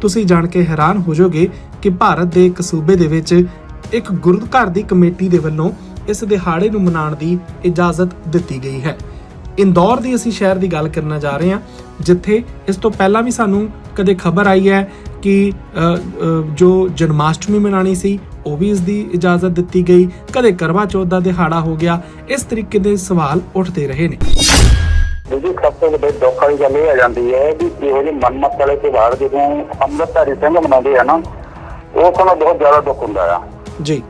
ਤੁਸੀਂ ਜਾਣ ਕੇ ਹੈਰਾਨ ਹੋ ਜਾਓਗੇ ਕਿ ਭਾਰਤ ਦੇ ਇੱਕ ਸੂਬੇ ਦੇ ਵਿੱਚ ਇੱਕ ਗੁਰੂ ਦੀ ਕਮੇਟੀ ਦੇ ਵੱਲੋਂ ਇਸ ਦਿਹਾੜੇ ਨੂੰ ਮਨਾਉਣ ਦੀ ਇਜਾਜ਼ਤ ਦਿੱਤੀ ਗਈ ਹੈ। ਇੰਦੌਰ ਦੀ ਅਸੀਂ ਸ਼ਹਿਰ ਦੀ ਗੱਲ ਕਰਨਾ ਜਾ ਰਹੇ ਹਾਂ, ਜਿੱਥੇ ਇਸ ਤੋਂ ਪਹਿਲਾਂ ਵੀ ਸਾਨੂੰ ਕਦੇ ਖਬਰ ਆਈ ਹੈ ਕਿ ਜੋ ਜਨਮਾਸ਼ਟਮੀ ਮਨਾਣੀ ਸੀ, ਉਹ ਵੀ ਇਸ ਦੀ ਇਜਾਜ਼ਤ ਦਿੱਤੀ ਗਈ। ਕਦੇ ਕਰਵਾ ਚੌਥ ਦਾ ਦਿਹਾੜਾ ਹੋ ਗਿਆ, ਇਸ ਤਰੀਕੇ ਦੇ ਸਵਾਲ ਉੱਠਦੇ ਰਹੇ ਨੇ। ਜੀ ਸਭ ਤੋਂ ਵੱਡੀ ਦੁੱਖ ਵਾਲੀ ਗੱਲ ਇਹ ਆ ਜਾਂਦੀ ਹੈ ਵੀ ਇਹੋ ਜਿਹੇ ਮਨਮਤ ਵਾਲੇ ਤਿਉਹਾਰ ਜਦੋਂ ਅੰਮ੍ਰਿਤਧਾਰੀ ਸਿੰਘ ਮਨਾਉਂਦੇ ਆ ਨਾ ਉਹ ਸਾਨੂੰ ਬਹੁਤ ਜ਼ਿਆਦਾ ਦੁੱਖ ਹੁੰਦਾ ਆ। ਜੀ।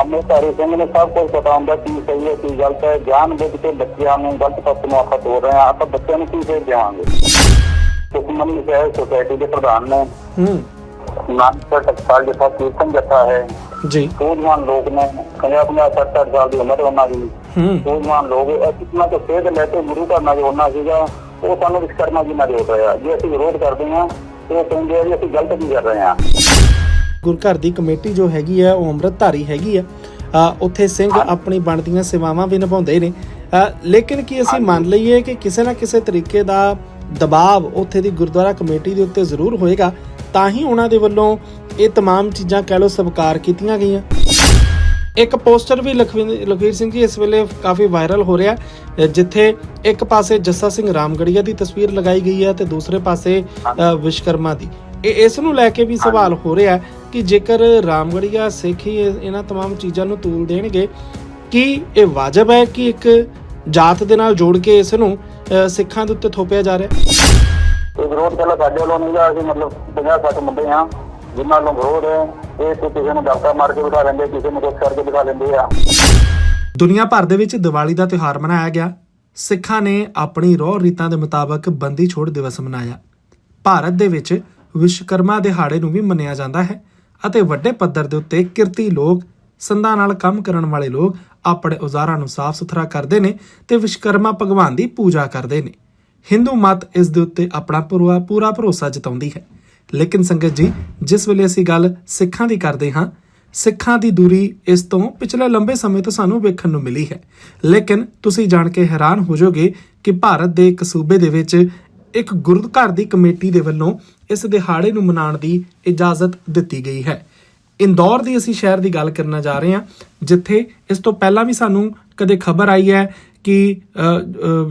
ਅੰਮ੍ਰਿਤਧਾਰੀ ਸਿੰਘ ਨੂੰ ਸਭ ਕੁਝ ਪਤਾ ਹੁੰਦਾ ਕੀ ਸਹੀ ਹੈ ਕੀ ਗਲਤ ਹੈ ਜਾਣ ਬੁੱਝ ਕੇ ਬੱਚਿਆਂ ਨੂੰ ਗਲਤ ਪਾਸੇ ਨੂੰ ਆਪਾਂ ਤੋੜ ਰਹੇ ਆ ਆਪਾਂ ਬੱਚਿਆਂ ਨੂੰ ਕੀ ਸੇਧ ਦੇਵਾਂਗੇ? ਸੁਖਮਨੀ ਸਾਹਿਬ ਸੁਸਾਇਟੀ ਦੇ ਪ੍ਰਧਾਨ ਨੇ। ਹੂੰ। ਨਾਨਕ ਟਕਸਾਲ ਜਥਾ ਕੀਰਤਨ ਜਥਾ ਹੈ। ਜੀ। ਸੂਝਵਾਨ ਲੋਕ ਨੇ 50 50 60 ਸਾਲ ਦੀ ਉਮਰ ਹੈ ਉਹਨਾਂ ਦੀ। ਹੂੰ। ਸੂਝਵਾਨ ਲੋਕ ਅਸੀਂ ਉਹਨਾਂ ਤੋਂ ਸੇਧ ਲੈ ਕੇ ਗੁਰੂ ਘਰ ਨਾਲ ਜੋੜਨਾ ਸੀਗਾ ਉਹ ਸਾਨੂੰ ਵਿਸ਼ਕਰਮਾ ਜੀ ਨਾਲ ਜੋੜ ਰਿਹਾ। ਜੇ ਅਸੀਂ ਵਿਰੋਧ ਕਰਦੇ ਹਾਂ ਤੇ ਉਹ ਕਹਿੰਦੇ ਆ ਵੀ ਅਸੀਂ ਗਲਤ ਕੀ ਕਰ ਰਹੇ ਹਾਂ। ਗੁਰੂ ਘਰ ਦੀ ਕਮੇਟੀ ਜੋ ਹੈਗੀ ਆ ਉਹ ਅੰਮ੍ਰਿਤਧਾਰੀ ਹੈਗੀ ਆ। ਉੱਥੇ ਸਿੰਘ ਆਪਣੀ ਬਣਦੀਆਂ ਸੇਵਾਵਾਂ ਵੀ ਨਿਭਾਉਂਦੇ ਨੇ। ਲੇਕਿਨ ਕੀ ਅਸੀਂ ਮੰਨ ਲਈਏ ਕਿ ਕਿਸੇ ਨਾ ਕਿਸੇ ਤਰੀਕੇ ਦਾ ਦਬਾਅ ਉੱਥੇ ਦੀ ਗੁਰਦੁਆਰਾ ਕਮੇਟੀ ਦੇ ਉੱਤੇ ਜ਼ਰੂਰ ਹੋਏਗਾ ਤਾਂ ਹੀ ਉਹਨਾਂ ਦੇ ਵੱਲੋਂ ਇਹ तमाम ਚੀਜ਼ਾਂ ਕਹਿ ਲੋ ਸਵੀਕਾਰ ਕੀਤੀਆਂ ਗਈਆਂ ਇੱਕ ਪੋਸਟਰ ਵੀ ਲਖਵਿੰਦ- ਲਖਵੀਰ ਸਿੰਘ ਜੀ ਇਸ ਵੇਲੇ ਕਾਫੀ ਵਾਇਰਲ ਹੋ ਰਿਹਾ ਹੈ, ਜਿੱਥੇ ਇੱਕ ਪਾਸੇ ਜੱਸਾ ਸਿੰਘ ਰਾਮਗੜੀਆ ਦੀ ਤਸਵੀਰ ਲਗਾਈ ਗਈ ਹੈ ਤੇ ਦੂਸਰੇ ਪਾਸੇ ਅ, ਵਿਸ਼ਕਰਮਾ ਦੀ ਇਹ ਇਸ ਨੂੰ ਲੈ ਕੇ ਵੀ ਸਵਾਲ ਹੋ ਰਿਹਾ ਹੈ ਕਿ ਜੇਕਰ ਰਾਮਗੜੀਆ ਸਿੱਖ ਹੀ ਇਹ- ਇਹਨਾਂ तमाम ਚੀਜ਼ਾਂ ਨੂੰ ਤੂਲ ਦੇਣਗੇ ਕੀ ਇਹ ਵਾਜਬ ਹੈ ਕਿ ਇੱਕ ਜਾਤ ਦੇ ਨਾਲ ਜੋੜ ਕੇ ਇਸ ਨੂੰ ਅ, ਸਿੱਖਾਂ ਦੇ ਉੱਤੇ ਥੋਪਿਆ ਜਾ ਰਿਹਾ ਹੈ ਇਹ ਵਿਰੋਧ ਪਹਿਲਾਂ ਸਾਡੇ ਵੱਲੋਂ ਨਹੀਂ ਗਾ ਅਸੀਂ ਮਤਲਬ 50 60 ਮੁੰਡੇ ਹਾਂ ਜਿਨ੍ਹਾਂ ਨੂੰ ਹੈ, ਇਹ ਤੇ ਕਿਸੇ ਨੂੰ ਡਾਕਾ ਮਾਰ ਕੇ ਬਿਠਾ ਲੈਂਦੇ, ਕਿਸੇ ਨੂੰ ਕੁਛ ਕਰਕੇ ਬਿਠਾ ਲੈਂਦੇ ਆ। ਦੁਨੀਆ ਭਰ ਦੇ ਵਿੱਚ ਦੀਵਾਲੀ ਦਾ ਤਿਉਹਾਰ ਮਨਾਇਆ ਗਿਆ। ਸਿੱਖਾਂ ਨੇ ਆਪਣੀ ਰੋਹ ਰੀਤਾਂ ਦੇ ਮੁਤਾਬਕ ਬੰਦੀ ਛੋੜ ਦਿਵਸ ਮਨਾਇਆ। ਭਾਰਤ ਦੇ ਵਿੱਚ ਵਿਸ਼ਵਕਰਮਾ ਦਿਹਾੜੇ ਨੂੰ ਵੀ ਮੰਨਿਆ ਜਾਂਦਾ ਹੈ ਅਤੇ ਵੱਡੇ ਪੱਧਰ ਦੇ ਉੱਤੇ ਕਿਰਤੀ ਲੋਕ, ਸੰਦਾਂ ਨਾਲ ਕੰਮ ਕਰਨ ਵਾਲੇ ਲੋਕ ਆਪਣੇ ਔਜ਼ਾਰਾਂ ਨੂੰ ਸਾਫ਼ ਸੁਥਰਾ ਕਰਦੇ ਨੇ ਤੇ ਵਿਸ਼ਵਕਰਮਾ ਭਗਵਾਨ ਦੀ ਪੂਜਾ ਕਰਦੇ ਨੇ। ਹਿੰਦੂ ਮਤ ਇਸ ਦੇ ਉੱਤੇ ਆਪਣਾ ਪੂਰਾ ਪੂਰਾ ਭਰੋਸਾ ਜਤਾਉਂਦੀ ਹੈ। ਲੇਕਿਨ ਸੰਗਤ ਜੀ, ਜਿਸ ਵੇਲੇ ਅਸੀਂ ਗੱਲ ਸਿੱਖਾਂ ਦੀ ਕਰਦੇ ਹਾਂ, ਸਿੱਖਾਂ ਦੀ ਦੂਰੀ ਇਸ ਤੋਂ ਪਿਛਲੇ ਲੰਬੇ ਸਮੇਂ ਤੋਂ ਸਾਨੂੰ ਵੇਖਣ ਨੂੰ ਮਿਲੀ ਹੈ। ਲੇਕਿਨ ਤੁਸੀਂ ਜਾਣ ਕੇ ਹੈਰਾਨ ਹੋ ਜਾਓਗੇ ਕਿ ਭਾਰਤ ਦੇ ਇੱਕ ਸੂਬੇ ਦੇ ਵਿੱਚ ਇੱਕ ਗੁਰੂ ਦੀ ਕਮੇਟੀ ਦੇ ਵੱਲੋਂ ਇਸ ਦਿਹਾੜੇ ਨੂੰ ਮਨਾਉਣ ਦੀ ਇਜਾਜ਼ਤ ਦਿੱਤੀ ਗਈ ਹੈ। ਇੰਦੌਰ ਦੀ ਅਸੀਂ ਸ਼ਹਿਰ ਦੀ ਗੱਲ ਕਰਨ ਜਾ ਰਹੇ ਹਾਂ, ਜਿੱਥੇ ਇਸ ਤੋਂ ਪਹਿਲਾਂ ਵੀ ਸਾਨੂੰ ਕਦੇ ਖਬਰ ਆਈ ਹੈ ਕਿ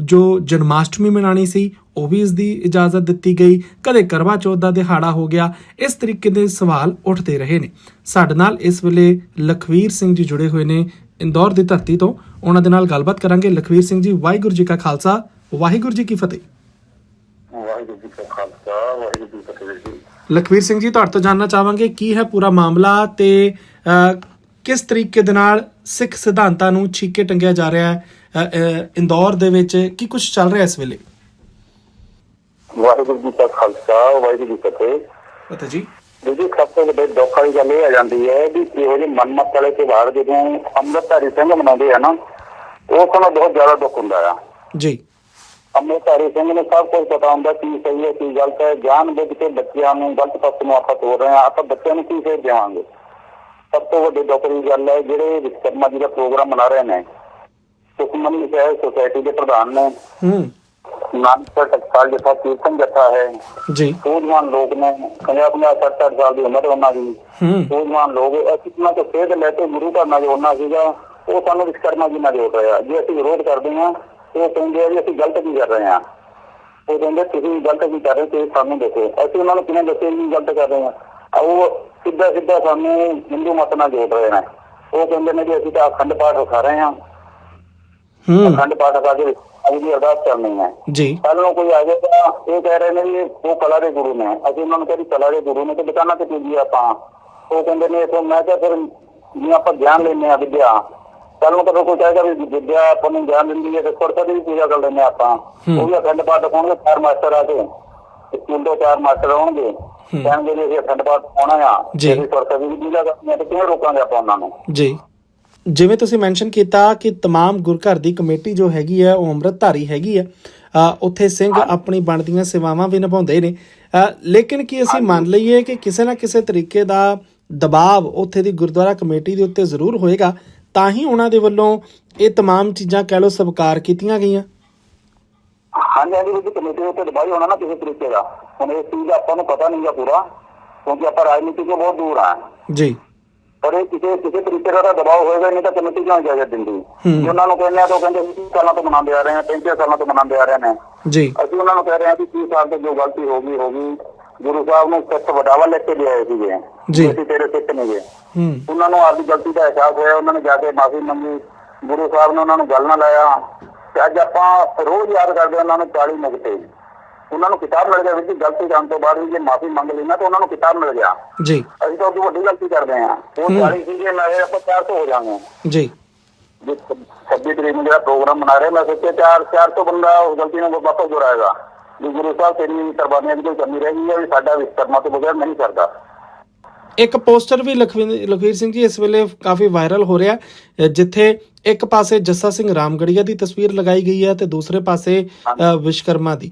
ਜੋ ਜਨਮਾਸ਼ਟਮੀ ਮਨਾਣੀ ਸੀ ਉਹ ਵੀ ਇਸ ਦੀ ਇਜਾਜ਼ਤ ਦਿੱਤੀ ਗਈ। ਕਦੇ ਕਰਵਾ ਚੌਥ ਦਾ ਦਿਹਾੜਾ ਹੋ ਗਿਆ। ਇਸ ਤਰੀਕੇ ਦੇ ਸਵਾਲ ਉੱਠਦੇ ਰਹੇ ਨੇ। ਸਾਡੇ ਨਾਲ ਇਸ ਵੇਲੇ ਲਖਵੀਰ ਸਿੰਘ ਜੀ ਜੁੜੇ ਹੋਏ ਨੇ ਇੰਦੌਰ ਦੀ ਧਰਤੀ ਤੋਂ। ਉਹਨਾਂ ਦੇ ਨਾਲ ਗੱਲਬਾਤ ਕਰਾਂਗੇ। ਲਖਵੀਰ ਸਿੰਘ ਜੀ ਵਾਹਿਗੁਰੂ ਜੀ ਕਾ ਖਾਲਸਾ। ਵਾਹਿਗੁਰੂ ਜੀ ਕੀ ਫਤਿਹ। ਵਾਹਿਗੁਰੂ ਜੀ ਕਾ ਖਾਲਸਾ। ਵਾਹਿਗੁਰੂ ਜੀ ਕੀ ਫਤਿਹ ਜੀ। ਲਖਵੀਰ ਸਿੰਘ ਜੀ ਤੁਹਾਡੇ ਤੋਂ ਜਾਨਣਾ ਚਾਹਾਂਗੇ ਕੀ ਹੈ ਪੂਰਾ ਮਾਮਲਾ ਤੇ ਕਿਸ ਤਰੀਕੇ ਦੇ ਨਾਲ ਸਿੱਖ ਸਿਧਾਂਤਾਂ ਨੂੰ ਛੀਕੇ ਟੰਗਿਆ ਜਾ ਰਿਹਾ ਹੈ? ਇੰਦੌਰ ਦੇ ਵਿੱਚ ਕੀ ਕੁਝ ਚੱਲ ਰਿਹਾ ਇਸ ਵੇਲੇ? ਵਾਹਿਗੁਰੂ ਜੀ ਕਾ ਖਾਲਸਾ ਵਾਹਿਗੁਰੂ ਜੀ ਕੀ ਫਤਿਹ। ਪਤਾ ਜੀ। ਜੀ ਸਭ ਤੋਂ ਵੱਡੀ ਦੁੱਖ ਵਾਲੀ ਗੱਲ ਇਹ ਆ ਜਾਂਦੀ ਹੈ ਵੀ ਇਹੋ ਜਿਹੇ ਮਨਮਤ ਵਾਲੇ ਤਿਉਹਾਰ ਜਦੋਂ ਅੰਮ੍ਰਿਤਧਾਰੀ ਸਿੰਘ ਮਨਾਉਂਦੇ ਆ ਨਾ ਉਹ ਸਾਨੂੰ ਬਹੁਤ ਜ਼ਿਆਦਾ ਦੁੱਖ ਹੁੰਦਾ ਆ। ਜੀ। ਅੰਮ੍ਰਿਤਧਾਰੀ ਸਿੰਘ ਨੂੰ ਸਭ ਕੁਝ ਪਤਾ ਹੁੰਦਾ ਕੀ ਸਹੀ ਹੈ ਕੀ ਗਲਤ ਹੈ। ਜਾਣ ਬੁੱਝ ਕੇ ਬੱਚਿਆਂ ਨੂੰ ਗਲਤ ਪਾਸੇ ਨੂੰ ਆਪਾਂ ਤੋੜ ਰਹੇ ਆ ਆਪਾਂ ਬੱਚਿਆਂ ਨੂੰ ਕੀ ਸੇਧ ਦੇਵਾਂਗੇ? ਸਭ ਤੋਂ ਵੱਡੀ ਦੁੱਖ ਦੀ ਗੱਲ ਹੈ ਜਿਹੜੇ ਵਿਸ਼ਕਰਮਾ ਜੀ ਦਾ ਪ੍ਰੋਗਰਾਮ ਮਨਾ ਰਹੇ ਨੇ ਸੁਖਮਨੀ ਸਾਹਿਬ ਸੁਸਾਇਟੀ ਦੇ ਪ੍ਰਧਾਨ ਨੇ। ਹੂੰ। ਨਾਨਕ ਟਕਸਾਲ ਜਥਾ ਕੀਰਤਨ ਜਥਾ ਹੈ ਜੀ। ਸੂਝਵਾਨ ਲੋਕ ਨੇ 50 50 60 60 ਸਾਲ ਦੀ ਉਮਰ ਉਹਨਾਂ ਦੀ। ਹੂੰ। ਸੂਝਵਾਨ ਲੋਕ ਅਸੀਂ ਉਹਨਾਂ ਤੋਂ ਸੇਧ ਲੈ ਕੇ ਗੁਰੂ ਘਰ ਨਾਲ ਜੋੜਨਾ ਸੀਗਾ ਉਹ ਸਾਨੂੰ ਵਿਸ਼ਕਰਮਾ ਜੀ ਨਾਲ ਜੋੜ ਰਿਹਾ। ਜੇ ਅਸੀਂ ਵਿਰੋਧ ਕਰਦੇ ਹਾਂ ਉਹ ਕਹਿੰਦੇ ਆ ਵੀ ਅਸੀਂ ਗਲਤ ਕੀ ਕਰ ਰਹੇ ਹਾਂ। ਉਹ ਕਹਿੰਦੇ ਤੁਸੀਂ ਗਲਤ ਕੀ ਕਰ ਰਹੇ ਤੇ ਸਾਨੂੰ ਦੱਸੋ। ਅਸੀਂ ਉਹਨਾਂ ਨੂੰ ਕਿਵੇਂ ਦੱਸੇ ਵੀ ਗਲਤ ਕਰ ਰਹੇ ਹਾਂ? ਆ ਉਹ ਸਿੱਧਾ ਸਿੱਧਾ ਸਾਨੂੰ ਹਿੰਦੂ ਮਤ ਨਾਲ ਜੋੜ ਰਹੇ ਨੇ। ਉਹ ਕਹਿੰਦੇ ਨੇ ਕਿ ਅਸੀਂ ਤਾਂ ਅਖੰਡ ਪਾਠ ਰਖਾ ਰਹੇ ਹਾਂ। ਹੂੰ। ਅਖੰਡ ਪਾਠ ਰਖਾ ਕੇ ਅੱਜ ਦੀ ਅਰਦਾਸ ਕਰਨੀ ਹੈ। ਜੀ। ਕੱਲ ਨੂੰ ਕੋਈ ਆ ਜਾਏਗਾ ਇਹ ਕਹਿ ਰਹੇ ਨੇ ਵੀ ਇਹ ਉਹ ਕਲਾ ਦੇ ਗੁਰੂ ਨੇ। ਅਸੀਂ ਉਹਨਾਂ ਨੂੰ ਕਹਿੰਦੇ ਕਲਾ ਦੇ ਗੁਰੂ ਨੇ ਤੇ ਦੁਕਾਨਾਂ ਤੇ ਪੀਜੀ ਆਪਾਂ। ਉਹ ਕਹਿੰਦੇ ਨੇ ਤੋਂ ਮੈਂ ਕਿਹਾ ਫਿਰ ਜੇ ਆਪਾਂ ਗਿਆਨ ਲੈਨੇ ਆ ਵਿਦਿਆ ਕੱਲ ਨੂੰ ਤਾਂ ਕੋਈ ਕਹੇਗਾ ਵੀ ਵਿਦਿਆ ਆਪਾਂ ਨੂੰ ਗਿਆਨ ਦਿੰਦੀ ਹੈ ਤੇ ਸੁਰਤਾ ਦੀ ਵੀ ਪੂਜਾ ਕਰ ਲੈਨੇ ਆਪਾਂ। ਉਹ ਵੀ ਅਖੰਡ ਪਾਠ ਦਿਖਾਉਣਗੇ ਚਾਰ ਮਾਸਟਰ ਆ ਕੇ। ਸਕੂਲ ਤੋਂ ਚਾਰ ਮਾਸਟਰ ਆਉਣਗੇ ਕਹਿਣਗੇ ਵੀ ਅਸੀਂ ਅਖੰਡ ਪਾਠ ਪਾਉਣਾ ਆ। ਜੀ। ਸੁਰਤਾ ਦੀ ਵੀ ਪੂਜਾ ਕਰਨੀ ਹੈ ਤੇ ਕਿਵੇਂ ਰੋਕਾਂਗੇ ਆਪਾਂ ਉਹਨਾਂ ਨੂੰ? ਜੀ। ਜਿਵੇਂ ਤੁਸੀਂ ਮੈਂਸ਼ਨ ਕੀਤਾ ਕਿ तमाम ਗੁਰਘਰ ਦੀ ਕਮੇਟੀ ਜੋ ਹੈਗੀ ਹੈ ਉਹ ਅੰਮ੍ਰਿਤਧਾਰੀ ਹੈਗੀ ਹੈ ਅ, ਉੱਥੇ ਸਿੰਘ ਆਪਣੀ ਬਣਦੀਆਂ ਸੇਵਾਵਾਂ ਵੀ ਨਿਭਾਉਂਦੇ ਨੇ ਅ, ਲੇਕਿਨ ਕੀ ਅਸੀਂ ਮੰਨ ਲਈਏ ਕਿ ਕਿਸੇ ਨਾ ਕਿਸੇ ਤਰੀਕੇ ਦਾ ਦਬਾਅ ਉੱਥੇ ਦੀ ਗੁਰਦੁਆਰਾ ਕਮੇਟੀ ਦੇ ਉੱਤੇ ਜ਼ਰੂਰ ਹੋਏਗਾ ਤਾਂ ਹੀ ਉਹਨਾਂ ਦੇ ਵੱਲੋਂ ਇਹ तमाम ਚੀਜ਼ਾਂ ਕਹਿ ਲੋ ਸਵੀਕਾਰ ਕੀਤੀਆਂ ਗਈਆਂ ਹਾਂਜੀ ਹਾਂਜੀ ਵਿੱਚ ਕਮੇਟੀ ਦੇ ਉੱਤੇ ਦਬਾਈ ਹੋਣਾ ਨਾ ਕਿਸੇ ਤਰੀਕੇ ਦਾ ਹੁਣ ਇਸ ਚੀਜ਼ ਦਾ ਆਪਾਂ ਨੂੰ ਪਤਾ ਨਹੀਂ ਗਾ ਪੂਰਾ ਕਿਉਂਕਿ ਆਪਾਂ ਰਾਜਨੀਤੀ ਤੋਂ ਬਹੁਤ ਦੂਰ ਆ ਜੀ ਪਰ ਇਹ ਕਿਸੇ ਕਿਸੇ ਤਰੀਕੇ ਦਾ ਤਾਂ ਦਬਾਅ ਹੋਏਗਾ ਨਹੀਂ ਤਾਂ ਕਮੇਟੀ ਕਿਉਂ ਇਜਾਜ਼ਤ ਦਿੰਦੀ? ਜੇ ਉਹਨਾਂ ਨੂੰ ਕਹਿੰਦੇ ਆ ਤਾਂ ਉਹ ਕਹਿੰਦੇ ਅਸੀਂ 30 ਸਾਲਾਂ ਤੋਂ ਮਨਾਉਂਦੇ ਆ ਰਹੇ ਹਾਂ 35 ਸਾਲਾਂ ਤੋਂ ਮਨਾਉਂਦੇ ਆ ਰਹੇ ਨੇ। ਜੀ। ਅਸੀਂ ਉਹਨਾਂ ਨੂੰ ਕਹਿ ਰਹੇ ਹਾਂ ਕਿ 30 ਸਾਲ ਤੋਂ ਜੋ ਗਲਤੀ ਹੋ ਗਈ ਹੋ ਗਈ। ਗੁਰੂ ਸਾਹਿਬ ਨੂੰ ਸੱਚ ਵਡਾਵਾ ਲੈ ਕੇ ਲਿਆਏ ਸੀਗੇ। ਜੀ। ਅਸੀਂ ਤੇਰੇ ਸਿੱਖ ਨਹੀਂ ਗਏ ਉਹਨਾਂ ਨੂੰ ਆਪਦੀ ਗਲਤੀ ਦਾ ਅਹਿਸਾਸ ਹੋਇਆ ਉਹਨਾਂ ਨੇ ਜਾ ਕੇ ਮਾਫੀ ਮੰਗੀ। ਗੁਰੂ ਸਾਹਿਬ ਨੇ ਉਹਨਾਂ ਨੂੰ ਗੱਲ ਨਾ ਲਾਇਆ। ਤੇ ਅੱਜ ਆਪਾਂ ਰੋਜ਼ ਯਾਦ ਕਰਦੇ ਉਹਨਾਂ ਨੂੰ 40 ਨੁਕਤੇ ਉਹਨਾਂ ਨੂੰ ਕਿਤਾਬ ਮਿਲ ਗਿਆ ਵੀ ਗਲਤੀ ਕਰਨ ਤੋਂ ਬਾਅਦ ਵੀ ਜੇ ਮਾਫੀ ਮੰਗ ਲਈ ਨਾ ਤਾਂ ਉਹਨਾਂ ਨੂੰ ਕਿਤਾਬ ਮਿਲ ਗਿਆ। ਜੀ। ਅਸੀਂ ਤਾਂ ਉਦੋਂ ਵੱਡੀ ਗਲਤੀ ਕਰਦੇ ਹਾਂ। ਉਹ 40 ਸੀਗੇ ਮੈਂ ਕਿਹਾ ਆਪਾਂ 400 ਹੋ ਜਾਵਾਂਗੇ। ਜੀ। ਜੇ 26 ਤਰੀਕ ਨੂੰ ਜਿਹੜਾ ਪ੍ਰੋਗਰਾਮ ਮਨਾ ਰਹੇ ਮੈਂ ਸੋਚਿਆ 4 400 ਬੰਦਾ ਉਸ ਗਲਤੀ ਨੂੰ ਵਾਪਸ ਦੁਹਰਾਏਗਾ। ਵੀ ਗੁਰੂ ਸਾਹਿਬ ਤੇਰੀ ਕੁਰਬਾਨੀਆਂ ਦੀ ਕੋਈ ਕਮੀ ਰਹਿ ਗਈ ਹੈ ਵੀ ਸਾਡਾ ਵਿਸ਼ਕਰਮਾ ਤੋਂ ਬਗੈਰ ਨਹੀਂ ਕਰਦਾ ਇੱਕ ਪੋਸਟਰ ਵੀ ਲਖਵੀਰ ਸਿੰਘ ਜੀ ਇਸ ਵੇਲੇ ਕਾਫੀ ਵਾਇਰਲ ਹੋ ਰਿਹਾ ਜਿੱਥੇ ਇੱਕ ਪਾਸੇ ਜੱਸਾ ਸਿੰਘ ਰਾਮਗੜੀਆ ਦੀ ਤਸਵੀਰ ਲਗਾਈ ਗਈ ਹੈ ਤੇ ਦੂਸਰੇ ਪਾਸੇ ਵਿਸ਼ਕਰਮਾ ਦੀ।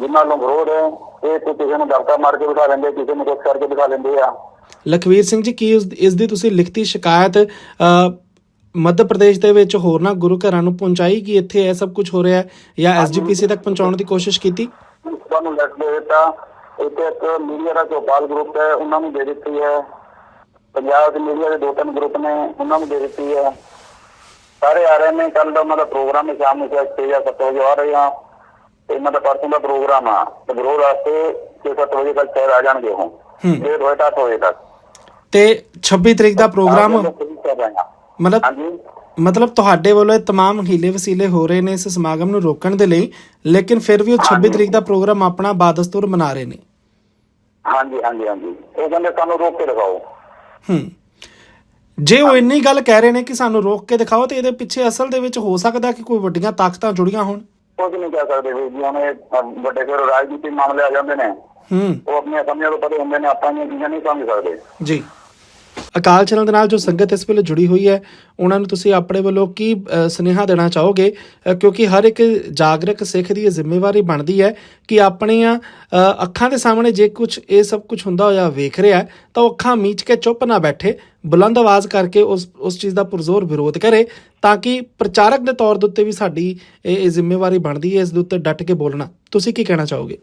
ਜਿਨ੍ਹਾਂ ਨੂੰ ਵਿਰੋਧ ਹੈ ਇਹ ਕੋਈ ਕਿਸੇ ਨੂੰ ਦਬਕਾ ਮਾਰ ਕੇ ਦਿਖਾ ਲੈਂਦੇ ਕਿਸੇ ਨੂੰ ਕੁਛ ਕਰਕੇ ਦਿਖਾ ਲੈਂਦੇ ਆ। ਲਖਵੀਰ ਸਿੰਘ ਜੀ ਕੀ ਇਸ ਦੀ ਤੁਸੀਂ ਲਿਖਤੀ ਸ਼ਿਕਾਇਤ ਮੱਧ ਪ੍ਰਦੇਸ਼ ਦੇ ਵਿੱਚ ਹੋਰਨਾਂ ਗੁਰੂ ਘਰਾਂ ਨੂੰ ਪਹੁੰਚਾਈ ਕਿ ਇੱਥੇ ਇਹ ਸਭ ਕੁਝ ਹੋ ਰਿਹਾ ਹੈ ਜਾਂ ਐਸਜੀਪੀਸੀ ਤੱਕ ਪਹੁੰਚਾਉਣ ਦੀ ਕੋਸ਼ਿਸ਼ ਕੀਤੀ? ਤੁਹਾਨੂੰ ਲੈਟ ਦੇ ਦਿੱਤਾ। ਇੱਥੇ ਇੱਕ ਮੀਡੀਆ ਦਾ ਚੌਪਾਲ ਗਰੁੱਪ ਹੈ ਉਹਨਾਂ ਨੂੰ ਦੇ ਦਿੱਤੀ ਹੈ। ਪੰਜਾਬ ਦੇ ਮੀਡੀਆ ਦੇ ਦੋ ਤਿੰਨ ਗਰੁੱਪ ਨੇ ਉਹਨਾਂ ਨੂੰ ਦੇ ਦਿੱਤੀ ਹੈ। ਸਾਰੇ ਆ ਰਹੇ ਨੇ ਕੱਲ ਦਾ ਉਹਨਾਂ ਦਾ ਪ੍ਰੋਗਰਾਮ ਹੈ ਸ਼ਾਮ ਨੂੰ ਸ਼ਾਇਦ 6 ਜਾਂ 7 ਵਜੇ ਆ ਰਹੇ ਆ। ਤੇ ਇਹਨਾਂ ਦਾ ਪਰਸੋਂ ਦਾ ਪ੍ਰੋਗਰਾਮ ਆ ਤੇ ਵਿਰੋਧ ਵਾਸਤੇ 6-7 ਵਜੇ ਤੱਕ ਸ਼ਹਿਰ ਆ ਜਾਣਗੇ ਉਹ ਹੂੰ। ਡੇਢ ਵਜੇ ਤੱਕ ਵਜੇ ਤੱਕ ਤੇ 26 ਤਰੀਕ ਦਾ ਪ੍ਰੋਗਰਾਮ ਆਪ ਲੋਕ ਵੀ ਕਰ ਰਹੇ ਆ। ਮਤਲਬ ਹਾਂਜੀ ਮਤਲਬ ਤੁਹਾਡੇ ਵੱਲੋਂ ਇਹ तमाम ਹੀਲੇ ਵਸੀਲੇ ਹੋ ਰਹੇ ਨੇ ਇਸ ਸਮਾਗਮ ਨੂੰ ਰੋਕਣ ਦੇ ਲਈ ਲੇਕਿਨ ਫਿਰ ਵੀ ਉਹ 26 ਤਰੀਕ ਦਾ ਪ੍ਰੋਗਰਾਮ ਆਪਣਾ ਬਾਦਸਤੂਰ ਮਨਾ ਰਹੇ ਨੇ ਹਾਂਜੀ ਹਾਂਜੀ ਹਾਂਜੀ ਉਹ ਕਹਿੰਦੇ ਸਾਨੂੰ ਰੋਕ ਕੇ ਦਿਖਾਓ ਹੂੰ ਜੇ ਉਹ ਇੰਨੀ ਗੱਲ ਕਹਿ ਰਹੇ ਨੇ ਕਿ ਸਾਨੂੰ ਰੋਕ ਕੇ ਦਿਖਾਓ ਤੇ ਇਹਦੇ ਪਿੱਛੇ ਅਸਲ ਦੇ ਵਿੱਚ ਹੋ ਸਕਦਾ ਕਿ ਕੋਈ ਵੱਡੀਆਂ ਤਾਕਤਾਂ ਜੁੜੀਆਂ ਹੋਣ ਕੁਝ ਨਹੀਂ ਕਹਿ ਸਕਦੇ ਵੀ ਜੀ ਹੁਣ ਇਹ ਅਹ, ਵੱਡੇ ਫਿਰ ਰਾਜਨੀਤੀ ਮਾਮਲੇ ਆ ਜਾਂਦੇ ਨੇ ਹੂੰ। ਉਹ ਆਪਣੀਆਂ ਸਮਝਾਂ ਤੋਂ ਪਰੇ ਹੁੰਦੇ ਨੇ ਆਪਾਂ ਇਹ ਚੀਜ਼ਾਂ ਨਹੀਂ ਸਮਝ ਸਕਦੇ। ਜੀ। ਅਕਾਲ ਚੈਨਲ ਦੇ ਨਾਲ ਜੋ ਸੰਗਤ ਇਸ ਵੇਲੇ ਜੁੜੀ ਹੋਈ ਹੈ ਉਹਨਾਂ ਨੂੰ ਤੁਸੀਂ ਆਪਣੇ ਵੱਲੋਂ ਕੀ ਅ, ਸੁਨੇਹਾ ਦੇਣਾ ਚਾਹੋਗੇ? ਕਿਉਂਕਿ ਹਰ ਇੱਕ ਜਾਗਰਕ ਸਿੱਖ ਦੀ ਇਹ ਜ਼ਿੰਮੇਵਾਰੀ ਬਣਦੀ ਹੈ ਕਿ ਆਪਣੀਆਂ ਅੱਖਾਂ ਦੇ ਸਾਹਮਣੇ ਜੇ ਕੁਝ ਇਹ ਸਭ ਕੁਝ ਹੁੰਦਾ ਹੋਇਆ ਵੇਖ ਰਿਹਾ ਹੈ, ਤਾਂ ਉਹ ਅੱਖਾਂ ਮੀਚ ਕੇ ਚੁੱਪ ਨਾ ਬੈਠੇ ਬੁਲੰਦ ਆਵਾਜ਼ ਕਰਕੇ ਉਸ ਉਸ ਚੀਜ਼ ਦਾ ਪੁਰਜ਼ੋਰ ਵਿਰੋਧ ਕਰੇ ਤਾਂ ਕਿ ਪ੍ਰਚਾਰਕ ਦੇ ਤੌਰ ਦੇ ਉੱਤੇ ਵੀ ਸਾਡੀ ਇਹ ਇਹ ਜ਼ਿੰਮੇਵਾਰੀ ਬਣਦੀ ਹੈ ਇਸ ਦੇ ਉੱਤੇ ਡਟ ਕੇ ਬੋਲਣਾ। ਤੁਸੀਂ ਕੀ ਕਹਿਣਾ ਚਾਹੋਗੇ?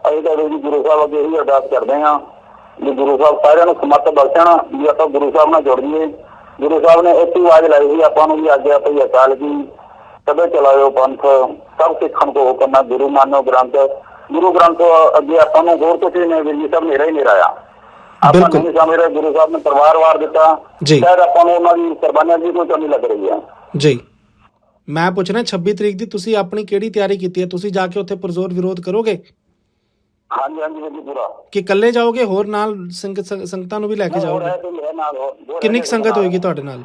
ਅਸੀਂ ਤਾਂ ਜੀ ਗੁਰੂ ਸਾਹਿਬ ਅੱਗੇ ਇਹੀ ਅਰਦਾਸ ਕਰਦੇ ਹਾਂ ਵੀ ਗੁਰੂ ਸਾਹਿਬ ਸਾਰਿਆਂ ਨੂੰ ਸਮੱਤ ਬਖਸ਼ਣ ਵੀ ਆਪਾਂ ਗੁਰੂ ਸਾਹਿਬ ਨਾਲ ਜੁੜ ਜਾਈਏ ਗੁਰੂ ਸਾਹਿਬ ਨੇ ਹੀ ਆਵਾਜ਼ ਲਾਈ ਸੀ ਆਪਾਂ ਨੂੰ ਵੀ ਅੱਗੇ ਆਪਈ ਅਕਾਲ ਜੀ ਸਭੇ ਚਲਾਇਓ ਪੰਥ ਸਭ ਸਿੱਖਣ ਕੋ ਹੁਕਮ ਹੈ ਗੁਰੂ ਮਾਨੋ ਗ੍ਰੰਥ। ਗੁਰੂ ਗ੍ਰੰਥ ਅੱਗੇ ਆਪਾਂ ਨੂੰ ਹੋਰ ਕੁਝ ਨਹੀਂ ਵੀਰ ਜੀ ਸਭ ਨੇਰਾ ਹੀ ਨੇਰਾ ਆ। ਆਪਾਂ ਸਮਝ ਰਹੇ ਗੁਰੂ ਸਾਹਿਬ ਨੇ ਪਰਿਵਾਰ ਵਾਰ ਦਿੱਤਾ। ਸ਼ਾਇਦ ਆਪਾਂ ਨੂੰ ਉਹਨਾਂ ਦੀ ਕੁਰਬਾਨੀਆਂ ਦੀ ਕੋਈ ਕਮੀ ਲੱਗ ਰਹੀ ਹੈ ਜੀ। ਮੈਂ ਪੁੱਛਣਾ 26 ਤਰੀਕ ਦੀ ਤੁਸੀਂ ਆਪਣੀ ਕਿਹੜੀ ਤਿਆਰੀ ਕੀਤੀ ਹੈ? ਤੁਸੀਂ ਜਾ ਕੇ ਉੱਥੇ ਪੁਰਜ਼ੋਰ ਵਿਰੋਧ ਕਰੋਗੇ? ਹਾਂਜੀ ਹਾਂਜੀ ਵੀਰ ਜੀ ਪੂਰਾ ਕਿ ਇਕੱਲੇ ਜਾਓਗੇ ਹੋਰ ਨਾਲ ਸੰਗਤ ਸੰਗ- ਸੰਗਤਾਂ ਨੂੰ ਵੀ ਲੈ ਕੇ ਹੋਰ ਜਾਓਗੇ ਹੈ ਤੇ ਮੇਰੇ ਨਾਲ ਹੋਰ- ਹੋਰ ਕਿੰਨੀ ਕੁ ਸੰਗਤ। ਹੋਏਗੀ ਤੁਹਾਡੇ ਨਾਲ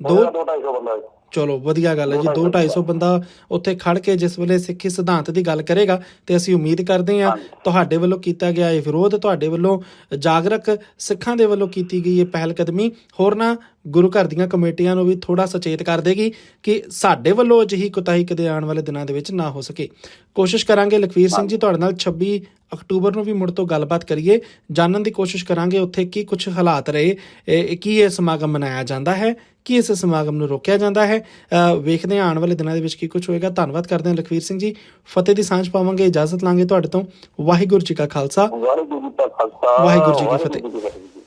ਦੋ ਦੋ ਦੋ ਢਾਈ ਸੌ ਬੰਦਾ ਹੈ। ਚਲੋ ਵਧੀਆ ਗੱਲ ਹੈ ਜੀ 2 250 ਬੰਦਾ ਉੱਥੇ ਖੜ ਕੇ ਜਿਸ ਵੇਲੇ ਸਿੱਖੀ ਸਿਧਾਂਤ ਦੀ ਗੱਲ ਕਰੇਗਾ ਤੇ ਅਸੀਂ ਉਮੀਦ ਕਰਦੇ ਹਾਂ। ਤੁਹਾਡੇ ਵੱਲੋਂ ਕੀਤਾ ਗਿਆ ਇਹ ਵਿਰੋਧ ਤੁਹਾਡੇ ਵੱਲੋਂ ਜਾਗਰਕ ਸਿੱਖਾਂ ਦੇ ਵੱਲੋਂ ਕੀਤੀ ਗਈ ਇਹ ਪਹਿਲ ਕਦਮੀ ਹੋਰਨਾਂ ਗੁਰੂ ਘਰ ਦੀਆਂ ਕਮੇਟੀਆਂ ਨੂੰ ਵੀ ਥੋੜਾ ਸੁਚੇਤ ਕਰ ਦੇਗੀ ਕਿ ਸਾਡੇ ਵੱਲੋਂ ਅਜਿਹੀ ਕੁਤਾਹੀ ਕਦੇ ਆਉਣ ਵਾਲੇ ਦਿਨਾਂ ਦੇ ਵਿੱਚ ਨਾ ਹੋ ਸਕੇ ਕੋਸ਼ਿਸ਼ ਕਰਾਂਗੇ ਲਖਵੀਰ ਸਿੰਘ ਜੀ ਤੁਹਾਡੇ ਨਾਲ 26 ਅਕਤੂਬਰ ਨੂੰ ਵੀ ਮੁੜ ਤੋਂ ਗੱਲਬਾਤ ਕਰੀਏ ਜਾਣਨ ਦੀ ਕੋਸ਼ਿਸ਼ ਕਰਾਂਗੇ ਉੱਥੇ ਕੀ ਕੁਝ ਹਾਲਾਤ ਰਹੇ ਕੀ ਇਹ ਸਮਾਗਮ ਮਨਾਇਆ ਜਾਂਦਾ ਹੈ ਕੀ ਇਸ ਸਮਾਗਮ ਨੂੰ ਰੋਕਿਆ ਜਾਂਦਾ ਹੈ ਵੇਖਦੇ ਹਾਂ ਆਉਣ ਵਾਲੇ ਦਿਨਾਂ ਦੇ ਵਿੱਚ ਕੀ ਕੁਝ ਹੋਏਗਾ। ਧੰਨਵਾਦ ਕਰਦੇ ਹਾਂ ਲਖਵੀਰ ਸਿੰਘ ਜੀ। ਫਤਿਹ ਦੀ ਸਾਂਝ ਪਾਵਾਂਗੇ ਇਜਾਜ਼ਤ ਲਾਂਗੇ ਤੁਹਾਡੇ ਤੋਂ। ਵਾਹਿਗੁਰੂ ਜੀ ਕਾ ਖਾਲਸਾ। ਵਾਹਿਗੁਰੂ ਜੀ ਕੀ ਫਤਿਹ।